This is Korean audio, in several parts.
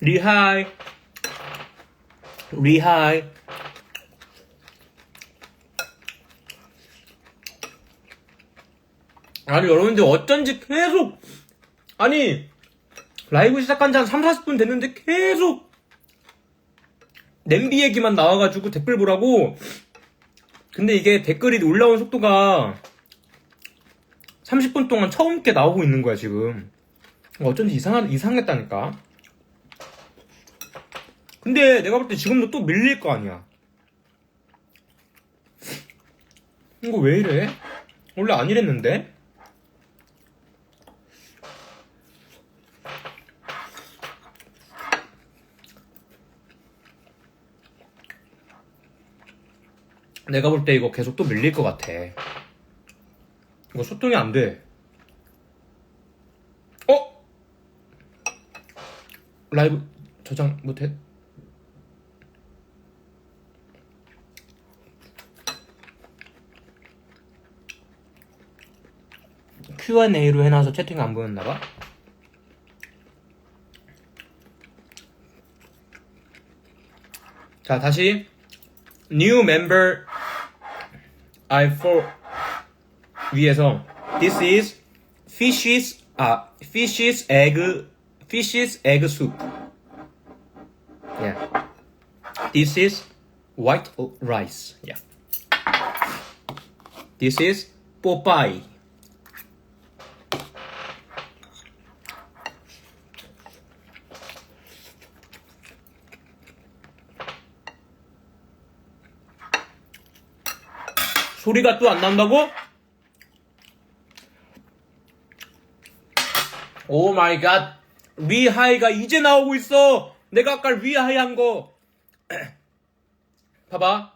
리하이. 리하이. 아니 여러분들 어쩐지 계속 아니 라이브 시작한 지 한 3, 40분 됐는데 계속 냄비 얘기만 나와가지고 댓글 보라고 근데 이게 댓글이 올라온 속도가 30분 동안 처음 게 나오고 있는 거야 지금 어쩐지 이상한, 이상했다니까 근데 내가 볼 때 지금도 또 밀릴 거 아니야 이거 왜 이래? 원래 안 이랬는데? 내가 볼 때 이거 계속 또 밀릴 것 같아. 이거 소통이 안 돼. 어? 라이브 저장 못해? Q&A로 해놔서 채팅 안 보였나봐? 자, 다시. New member I for. This is fishes. uh, fishes egg Fishes egg soup. Yeah. This is white rice. Yeah. This is Popeye. 소리가 또 안 난다고? 오 마이 갓. 리하이가 이제 나오고 있어. 내가 아까 리하이 한 거. 봐봐.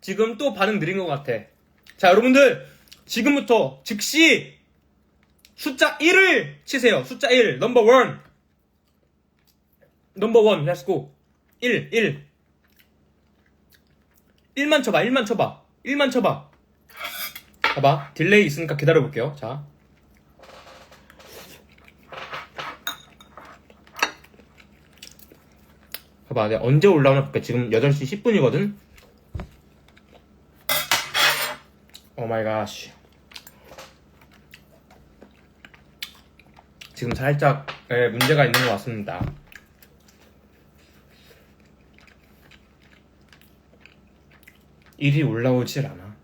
지금 또 반응 느린 것 같아. 자, 여러분들. 지금부터 즉시 숫자 1을 치세요. 숫자 1. 넘버 1. 넘버 1. Let's go. 1, 1. 1만 쳐봐. 1만 쳐봐. 1만 쳐봐. 봐봐. 딜레이 있으니까 기다려볼게요. 자. 봐봐. 내가 언제 올라오나 볼게. 지금 8시 10분이거든? 오 마이 갓. 지금 살짝 예, 문제가 있는 것 같습니다. 일이 올라오질 않아.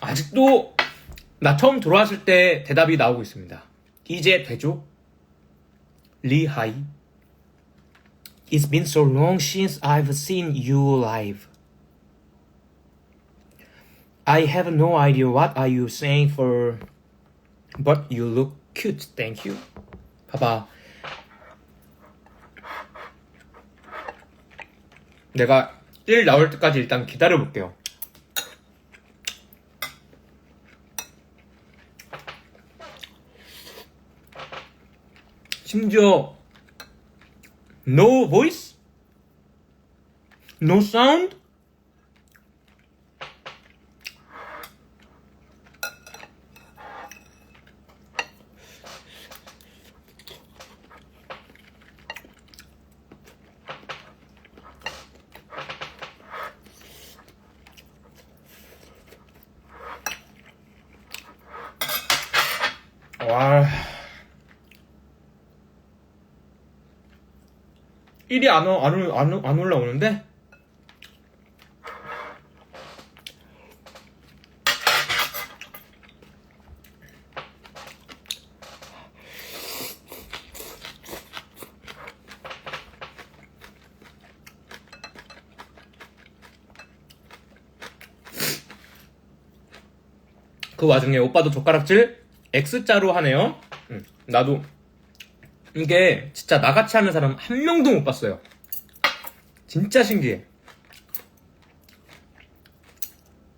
아직도 나 처음 들어왔을 때 대답이 나오고 있습니다. 이제 되죠? 리하이. It's been so long since I've seen you live. I have no idea what are you saying for but you look cute. Thank you. 봐봐. 내가 1 나올 때까지 일단 기다려 볼게요. 심지어 no voice? no sound? 1이 안, 오- 안, 올- 안, 올- 안 올라오는데? 그 와중에 오빠도 젓가락질 X자로 하네요. 응, 나도 이게 진짜 나같이 하는 사람 한 명도 못 봤어요. 진짜 신기해.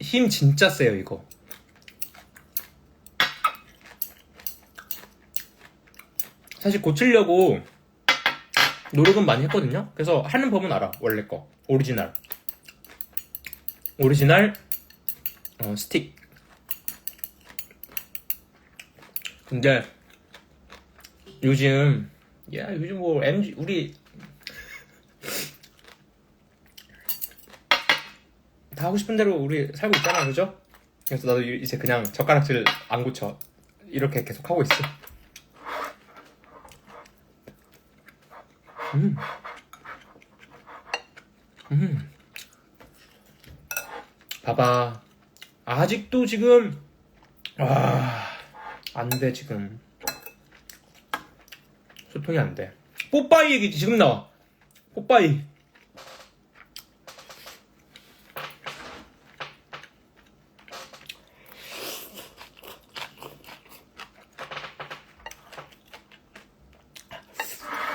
힘 진짜 세요, 이거. 사실 고치려고 노력은 많이 했거든요. 그래서 하는 법은 알아. 원래 거. 오리지널. 오리지널 어, 스틱. 근데 요즘 야 요즘 뭐 MG 우리 다 하고 싶은 대로 우리 살고 있잖아, 그죠? 그래서 나도 이제 그냥 젓가락질 안 고쳐 이렇게 계속 하고 있어. 음. 음. 봐봐. 아직도 지금, 아, 안 돼, 지금. 소통이 안 돼. 뽀빠이 얘기 지금 나와. 뽀빠이.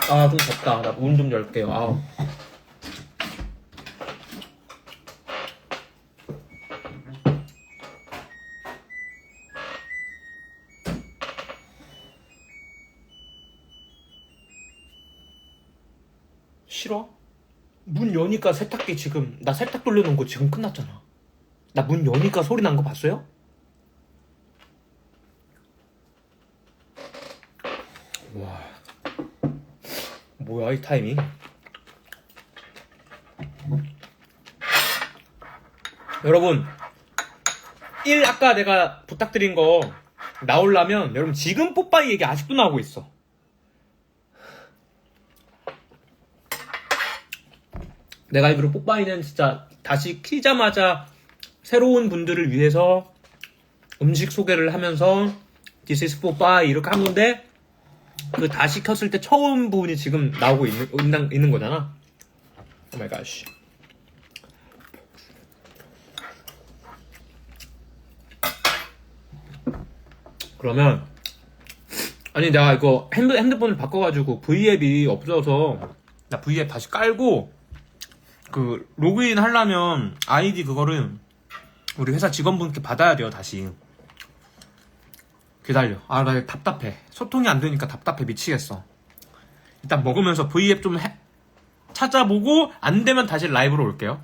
아, 좀 덥다. 나 문 좀 열게요. 아우. 싫어? 문 여니까 세탁기 지금 나 세탁 돌려놓은 거 지금 끝났잖아. 나 문 여니까 소리 난 거 봤어요? 와. 뭐야 이 타이밍? 여러분 1 아까 내가 부탁드린 거 나오려면 여러분 지금 뽀빠이 얘기 아직도 나오고 있어 내가 알기로 뽀빠이는 진짜 다시 키자마자 새로운 분들을 위해서 음식 소개를 하면서 This is 뽀빠이 이렇게 한 건데 그 다시 켰을 때 처음 부분이 지금 나오고 있는, 있는, 있는 거잖아. 오 마이 갓. 그러면 아니 내가 이거 핸드, 핸드폰을 바꿔가지고 V앱이 없어서 나 V앱 다시 깔고 그 로그인 하려면 아이디 그거를 우리 회사 직원분께 받아야 돼요 다시 기다려. 아, 나 답답해. 소통이 안 되니까 답답해 미치겠어. 일단 먹으면서 V앱 좀 해- 찾아보고 안 되면 다시 라이브로 올게요.